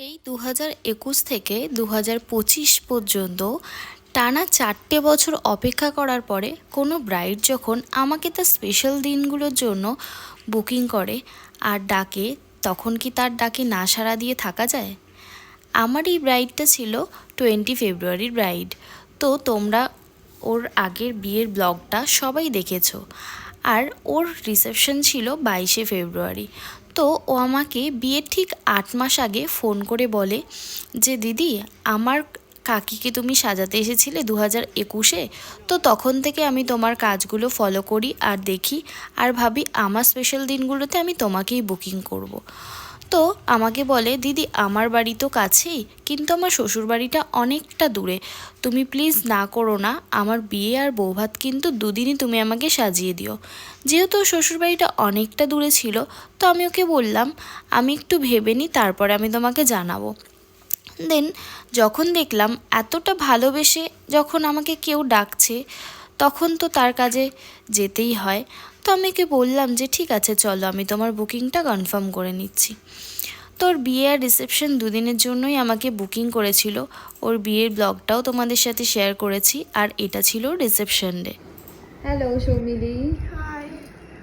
সেই দু একুশ থেকে দু পঁচিশ পর্যন্ত টানা চারটে বছর অপেক্ষা করার পরে কোনো ব্রাইড যখন আমাকে তার স্পেশাল দিনগুলোর জন্য বুকিং করে আর ডাকে, তখন কি তার ডাকে না সাড়া দিয়ে থাকা যায়? আমার এই ব্রাইডটা ছিল টোয়েন্টি ফেব্রুয়ারির ব্রাইড তো তোমরা ওর আগের বিয়ের ব্লগটা সবাই দেখেছ। আর ওর রিসেপশন ছিল বাইশে ফেব্রুয়ারি তো ও আমাকে বিয়ের ঠিক আট মাস আগে ফোন করে বলে যে, দিদি, আমার কাকিকে তুমি সাজাতে এসেছিলে দু হাজার একুশে, তো তখন থেকে আমি তোমার কাজগুলো ফলো করি আর দেখি আর ভাবি, আমার স্পেশাল দিনগুলোতে আমি তোমাকেই বুকিং করব। তো আমাকে বলে, দিদি, আমার বাড়ি তো কাছেই, কিন্তু আমার শ্বশুর বাড়িটা অনেকটা দূরে। তুমি প্লিজ না করো না, আমার বিয়ে আর বৌভাত কিন্তু দুদিনই তুমি আমাকে সাজিয়ে দিও। যেহেতু ওর শ্বশুরবাড়িটা অনেকটা দূরে ছিল, তো আমি ওকে বললাম, আমি একটু ভেবে নিই তারপরে আমি তোমাকে জানাব। দেন যখন দেখলাম এতটা ভালোবেসে যখন আমাকে কেউ ডাকছে, তখন তো তার কাজে যেতেই হয়। তো আমি কে বললাম যে, ঠিক আছে, চলো, আমি তোমার বুকিংটা কনফার্ম করে নিচ্ছি। তোর বিয়ে আর রিসেপশন দুদিনের জন্যই আমাকে বুকিং করেছিল। ওর বিয়ের ব্লগটাও তোমাদের সাথে শেয়ার করেছি, আর এটা ছিল রিসেপশন ডে। হ্যালো সৌমিলি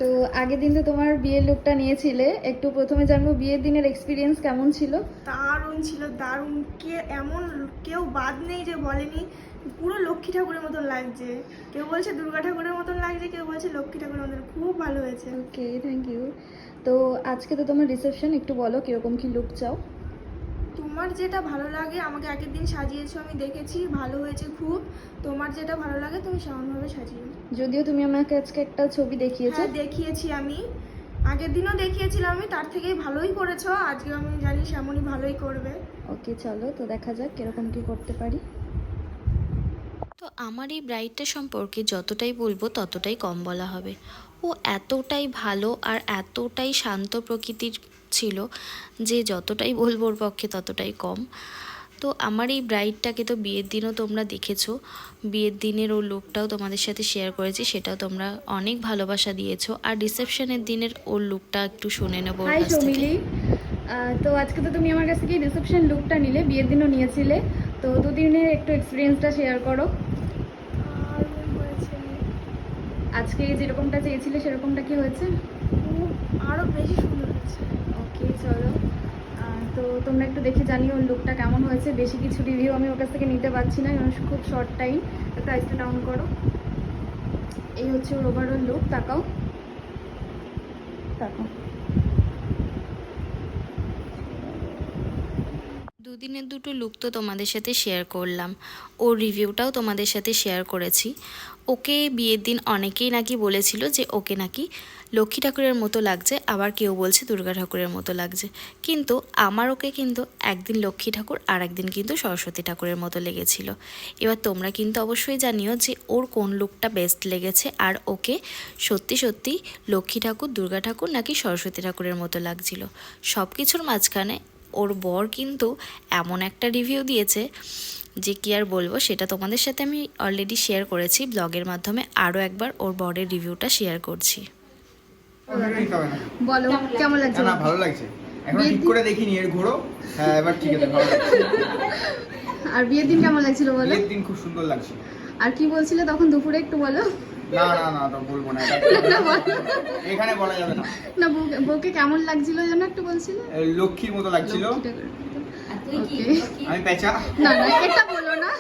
তো আগের দিন তো তোমার বিয়ের লুকটা নিয়েছিলে একটু প্রথমে জানব বিয়ের দিনের এক্সপিরিয়েন্স কেমন ছিল? দারুণ ছিল দারুণ। কে এমন কেউ বাদ নেই যে বলেনি পুরো লক্ষ্মী ঠাকুরের মতন লাগছে। কেউ বলছে দুর্গা ঠাকুরের মতন লাগছে কেউ বলছে লক্ষ্মী ঠাকুরের মতন খুব ভালো হয়েছে। ওকে থ্যাংক ইউ তো আজকে তো তোমার রিসেপশন একটু বলো কীরকম কী লুক চাও? তোমার যেটা ভালো লাগে আমাকে আগের দিন সাজিয়েছো আমি দেখেছি ভালো হয়েছে খুব। তোমার যেটা ভালো লাগে তুমি সেমনভাবে সাজিয়ে যদিও তুমি আমাকে আজকে একটা ছবি দেখিয়েছো। হ্যাঁ দেখিয়েছি আমি। আগের দিনও দেখিয়েছিলাম আমি তার থেকেই ভালোই করেছ আজকে আমি জানি সেমনই ভালোই করবে। ওকে চলো তো দেখা যাক কীরকম কি করতে পারি। তো আমার এই ব্রাইডটা সম্পর্কে যতটাই বলব ততটাই কম বলা হবে। ও এতটাই ভালো আর এতটাই শান্ত প্রকৃতির ছিল যে যতটাই বলব ওর পক্ষে ততটাই কম। তো আমার এই ব্রাইডটাকে তো বিয়ের দিনও তোমরা দেখেছ। বিয়ের দিনের ওর লুকটাও তোমাদের সাথে শেয়ার করেছি সেটাও তোমরা অনেক ভালোবাসা দিয়েছ। আর রিসেপশনের দিনের ওর লুকটা একটু শুনে নেব ওর কাছ থেকে। তো আজকে তো তুমি আমার কাছ থেকে রিসেপশন লুকটা নিলে বিয়ের দিনও নিয়েছিলে। তো দুদিনের একটু এক্সপিরিয়েন্সটা শেয়ার করো দারুণ হয়েছে আজকে যেরকমটা চেয়েছিলে সেরকমটা কি হয়েছে? খুব আরও বেশি সুন্দর হয়েছে। ওকে চলো। তো তোমরা একটু দেখে জানিও ওর লুকটা কেমন হয়েছে। বেশি কিছু রিভিউ আমি ওর কাছ থেকে নিতে পারছি না কারণ খুব শর্ট টাইম প্রাইসটা ডাউন করো। এই হচ্ছে ওর ওভারঅল লুক তাকাও। তাকাও। দুদিনের দুটো লুক তো তোমাদের সাথে শেয়ার করলাম। ওর রিভিউটাও তোমাদের সাথে শেয়ার করেছি। ওকে বিয়ের দিন অনেকেই নাকি বলেছিল যে ওকে নাকি লক্ষ্মী ঠাকুরের মতো লাগছে, আবার কেউ বলছে দুর্গা ঠাকুরের মতো লাগছে। কিন্তু আমার ওকে কিন্তু একদিন লক্ষ্মী ঠাকুর আর একদিন কিন্তু সরস্বতী ঠাকুরের মতো লেগেছিল। এবার তোমরা কিন্তু অবশ্যই জানিও যে ওর কোন লুকটা বেস্ট লেগেছে, আর ওকে সত্যি সত্যি লক্ষ্মী ঠাকুর, দুর্গা ঠাকুর নাকি সরস্বতী ঠাকুরের মতো লাগছিল। সব কিছুর মাঝখানে ওর বর কিন্তু এমন একটা রিভিউ দিয়েছে যে কি আর বলব সেটা তোমাদের সাথে আমি অলরেডি শেয়ার করেছি। ব্লগের মাধ্যমে আরও একবার ওর বরের রিভিউটা শেয়ার করছি। বলো কেমন লাগছে? না ভালো লাগছে। এখন ঠিক করে দেখিনি এর ঘোরো হ্যাঁ এবার ঠিক আছে ভালো আর বিয়ের দিন কেমন লাগছিল বলো? বিয়ের দিন খুব সুন্দর লাগছে আর কি বলছিলে তখন দুপুরে একটু বলো? না না না তো বলব না না, এখানে বলা যাবে না। না বউকে- কেমন লাগছিল যেন একটু বলছিলে? লক্ষ্মীর মতো লাগছিল। লক্ষ্মী ঠাকুরের আমি পেঁচা। না না এটা বলো না।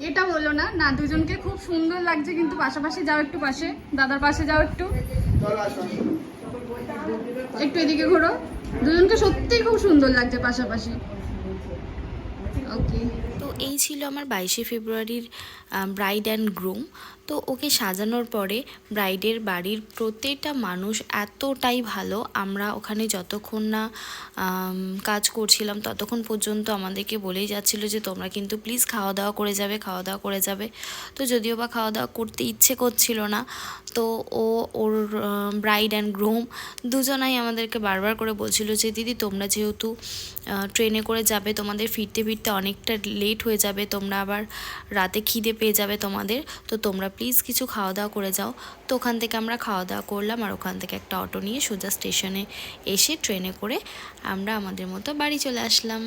এটা বলো না। না দুজনকে খুব সুন্দর লাগছে কিন্তু পাশাপাশি যাও একটু পাশে। দাদার পাশে যাও একটু। একটু এদিকে ঘোরো। দুজনকে সত্যিই খুব সুন্দর লাগছে পাশাপাশি। ওকে। তো এই ছিল আমার বাইশে ফেব্রুয়ারির ব্রাইড অ্যান্ড গ্রুম তো ওকে সাজানোর পরে ব্রাইডের বাড়ির প্রত্যেকটা মানুষ এতটাই ভালো। আমরা ওখানে যতক্ষণ না কাজ করছিলাম ততক্ষণ পর্যন্ত আমাদেরকে বলেই যাচ্ছিল যে, তোমরা কিন্তু প্লিজ খাওয়া দাওয়া করে যাবে খাওয়া দাওয়া করে যাবে। তো যদিও বা খাওয়া দাওয়া করতে ইচ্ছে করছিল না, তো ও, ওর ব্রাইড অ্যান্ড গ্রুম দুজনাই আমাদেরকে বারবার করে বলছিল যে, দিদি, তোমরা যেহেতু ট্রেনে করে যাবে, তোমাদের ফিরতে ফিরতে অনেকটা লেট হয়ে যাবে, তোমরা আবার রাতে খিদে পেয়ে যাবে তোমাদের। তো তোমরা প্লিজ কিছু খাওয়া দাওয়া করে যাও। তো ওখান থেকে আমরা খাওয়া দাওয়া করলাম আর ওখান থেকে একটা অটো নিয়ে সোজা স্টেশনে এসে ট্রেনে করে আমরা আমাদের মতো বাড়ি চলে আসলাম।